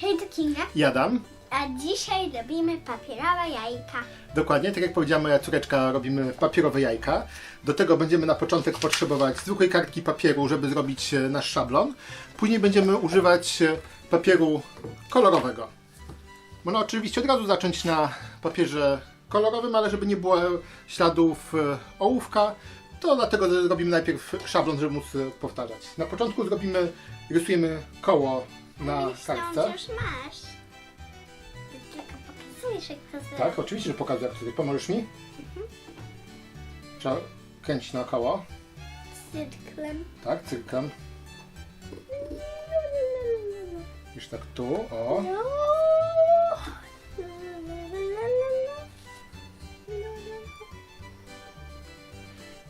Hej, to Kinga. Jadam. A dzisiaj robimy papierowe jajka. Dokładnie, tak jak powiedziała moja córeczka, robimy papierowe jajka. Do tego będziemy na początek potrzebować zwykłej kartki papieru, żeby zrobić e, nasz szablon. Później będziemy używać e, papieru kolorowego. Można oczywiście od razu zacząć na papierze kolorowym, ale żeby nie było śladów e, ołówka, to dlatego robimy najpierw szablon, żeby móc e, powtarzać. Na początku zrobimy, rysujemy koło na Myślałam, kartce. że już masz. Ty tylko pokazujesz, jak to zrobić. Tak, oczywiście, że jak tutaj. Pomożesz mi? Trzeba kręcić naokoło. Cyrklem. Tak, cyrklem. Już tak tu, o. No.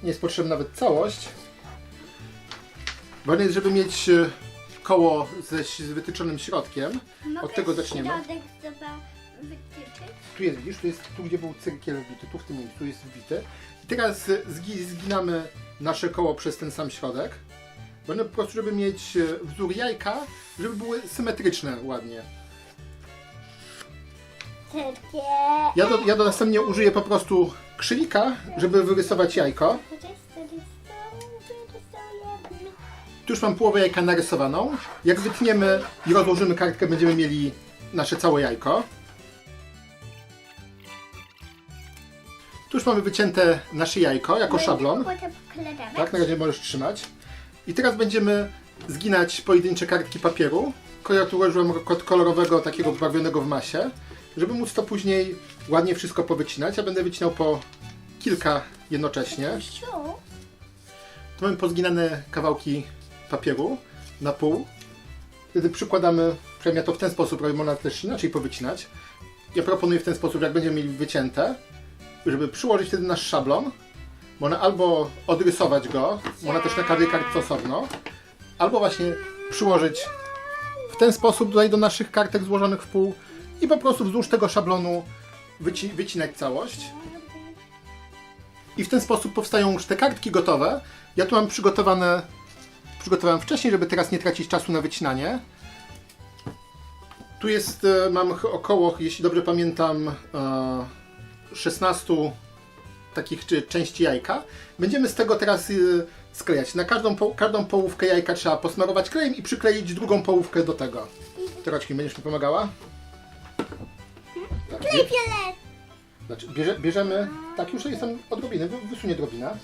Nie jest potrzebna nawet całość. Ważne jest, żeby mieć e, koło ze z wytyczonym środkiem. Mogę Od tego zaczniemy. środek zoba- wytyczyć? Tu jest, widzisz, tu jest, tu gdzie był cyrkiel wbity, tu w tym miejscu jest wbity. I teraz zgi, zginamy nasze koło przez ten sam środek. Ważne po prostu, żeby mieć e, wzór jajka, żeby były symetryczne ładnie. Cyrkiel. Ja do, ja do następnie użyję po prostu krzywika, żeby wyrysować jajko. Tu już mam połowę jajka narysowaną. Jak wytniemy i rozłożymy kartkę, będziemy mieli nasze całe jajko. Tu już mamy wycięte nasze jajko jako szablon. Tak, na razie możesz trzymać. I teraz będziemy zginać pojedyncze kartki papieru. Ja tu użyłem kod kolorowego, takiego zbawionego w masie, żeby móc to później ładnie wszystko powycinać. Ja będę wycinał po kilka jednocześnie. Tu mamy pozginane kawałki papieru na pół. Wtedy przykładamy, przynajmniej ja to w ten sposób robię, można też inaczej powycinać. Ja proponuję w ten sposób, jak będziemy mieli wycięte, żeby przyłożyć wtedy nasz szablon. Można albo odrysować go, można też na każdej kartce osobno, albo właśnie przyłożyć w ten sposób tutaj do naszych kartek złożonych w pół i po prostu wzdłuż tego szablonu wyci wycinać całość. I w ten sposób powstają już te kartki gotowe. Ja tu mam przygotowane, przygotowałem wcześniej, żeby teraz nie tracić czasu na wycinanie. Tu jest, e, mam około, jeśli dobrze pamiętam, e, 16 takich czy, części jajka. Będziemy z tego teraz y, sklejać. Na każdą, każdą połówkę jajka trzeba posmarować klejem i przykleić drugą połówkę do tego. Toroczki, będziesz mi pomagała? Tak, bie- Fiolet. znaczy, bierze, bierzemy, tak już jestem odrobinę, wy- wysunie drobina.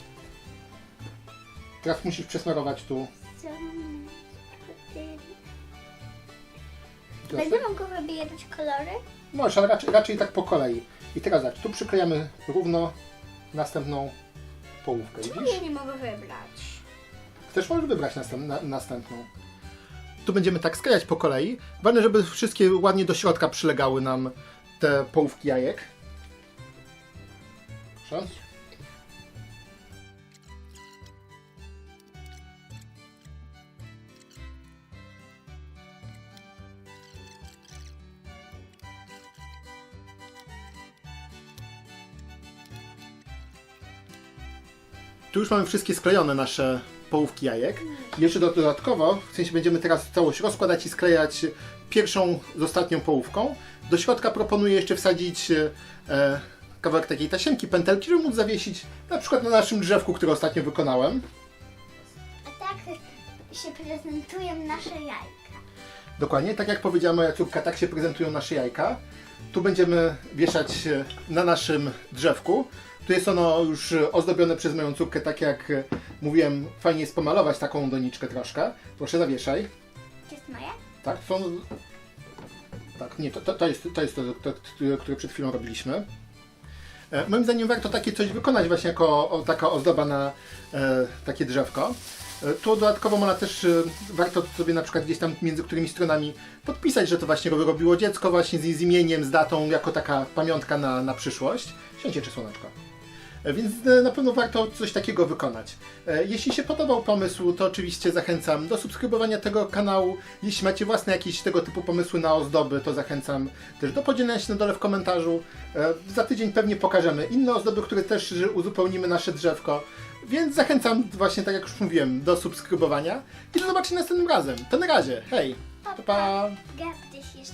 Teraz musisz przesmarować tu. Będę mogła wybierać kolory? Możesz, ale raczej, raczej tak po kolei. I teraz zobacz, tu przyklejamy równo następną połówkę, Czemu widzisz? ja nie mogę wybrać? Też możesz wybrać następ, na, następną. Tu będziemy tak sklejać po kolei. Ważne, żeby wszystkie ładnie do środka przylegały nam te połówki jajek. Proszę. Tu już mamy wszystkie sklejone nasze połówki jajek. Jeszcze do- dodatkowo, w sensie będziemy teraz całość rozkładać i sklejać pierwszą z ostatnią połówką. Do środka proponuję jeszcze wsadzić e, kawałek takiej tasiemki, pętelki, żeby móc zawiesić na przykład na naszym drzewku, które ostatnio wykonałem. A tak się prezentują nasze jajka. Dokładnie, tak jak powiedziała moja córka, tak się prezentują nasze jajka. Tu będziemy wieszać na naszym drzewku. Tu jest ono już e, ozdobione przez moją córkę, tak jak e, mówiłem, fajnie jest pomalować taką doniczkę troszkę. Proszę zawieszaj. To jest moje? Tak, są. Tak, nie, to, to, to jest to, jest to, to, które przed chwilą robiliśmy. E, moim zdaniem warto takie coś wykonać właśnie jako o, taka ozdoba na e, takie drzewko. E, tu dodatkowo można też, e, warto sobie na przykład gdzieś tam między którymi stronami podpisać, że to właśnie robi- robiło dziecko właśnie z, z imieniem, z datą, jako taka pamiątka na, na przyszłość. Siądźcie czy słoneczko. Więc e, na pewno warto coś takiego wykonać. E, Jeśli się podobał pomysł, to oczywiście zachęcam do subskrybowania tego kanału. Jeśli macie własne jakieś tego typu pomysły na ozdoby, to zachęcam też do podzielenia się na dole w komentarzu. E, Za tydzień pewnie pokażemy inne ozdoby, które też uzupełnimy nasze drzewko. Więc zachęcam właśnie, tak jak już mówiłem, do subskrybowania i do zobaczenia następnym razem. To na razie, hej! Pa, pa. Gap, jeszcze